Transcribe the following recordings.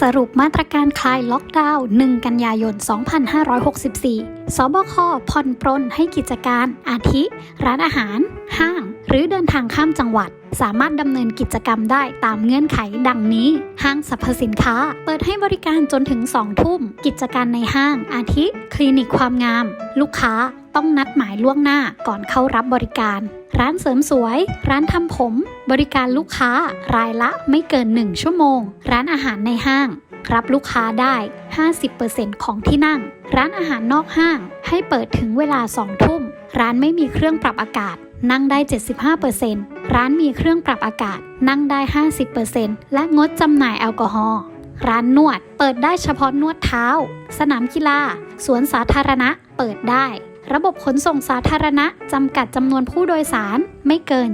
สรุปมาตรการคลายล็อกดาวน์ 1 กันยายน 2564 สบค ผ่อนปรนให้กิจการ อาทิ ร้านอาหาร ห้าง หรือเดินทางข้ามจังหวัด สามารถดำเนินกิจกรรมได้ตามเงื่อนไขดังนี้ ห้างสรรพสินค้า เปิดให้บริการจนถึง 2 ทุ่ม กิจการในห้าง อาทิ คลินิกความงาม ลูกค้า ต้องนัดหมายล่วงหน้าก่อนเข้ารับบริการ ร้านเสริมสวย ร้านทำผม บริการลูกค้ารายละไม่เกิน 1 ชั่วโมง ร้านอาหารในห้าง รับลูกค้าได้ 50%ของที่นั่ง ร้านอาหารนอกห้าง ให้เปิดถึงเวลา 2 ทุ่ม ร้านไม่มีเครื่องปรับอากาศ นั่งได้ 75%ร้านมีเครื่องปรับอากาศ นั่งได้ 50%และงดจำหน่ายแอลกอฮอล์ร้านนวด เปิดได้เฉพาะนวดเท้า สนามกีฬา สวนสาธารณะ เปิดได้ ระบบขนส่งสาธารณะ จำกัดจำนวนผู้โดยสารไม่เกิน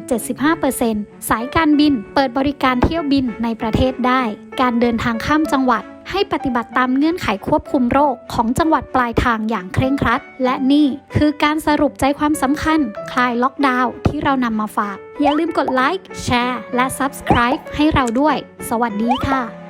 75%สายการบิน เปิดบริการเที่ยวบินในประเทศได้ การเดินทางข้ามจังหวัด ให้ปฏิบัติตามเงื่อนไขควบคุมโรคของจังหวัดปลายทางอย่างเคร่งครัด และนี่คือการสรุปใจความสำคัญ คลายล็อกดาวน์ที่เรานำมาฝาก อย่าลืมกดไลค์ แชร์ และ Subscribe ให้เราด้วย สวัสดีค่ะ